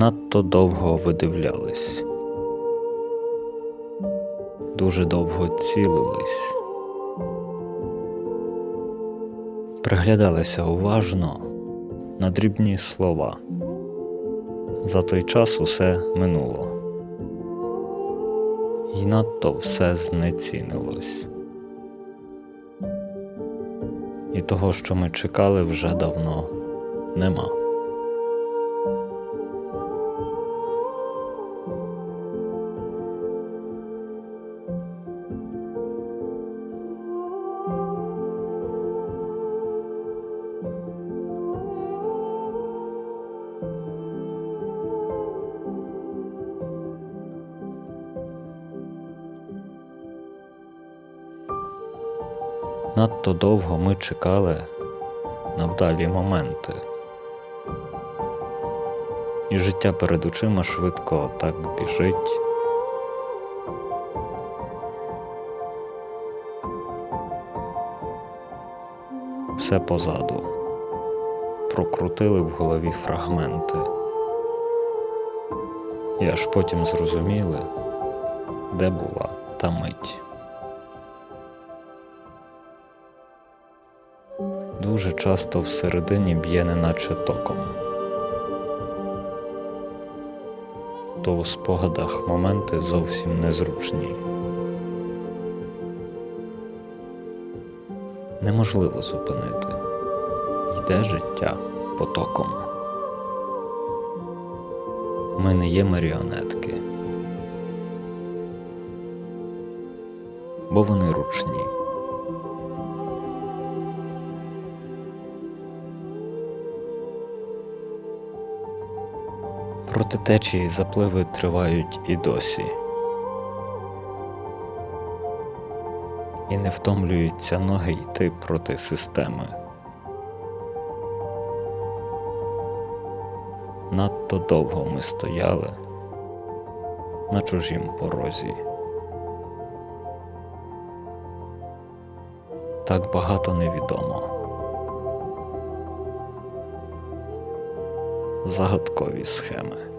Надто довго видивлялись, дуже довго цілились, приглядалися уважно на дрібні слова. За той час усе минуло, і надто все знецінилось. І того, що ми чекали, вже давно нема. Надто довго ми чекали на вдалі моменти. І життя перед очима швидко так біжить. Все позаду. Прокрутили в голові фрагменти. І аж потім зрозуміли, де була та мить. Дуже часто всередині б'є неначе током. То у спогадах моменти зовсім незручні. Неможливо зупинити. Йде життя потоком. Ми не є маріонетки, бо вони ручні. Проте течії запливи тривають і досі. І не втомлюються ноги йти проти системи. Надто довго ми стояли на чужім порозі. Так багато невідомо. Загадкові схеми.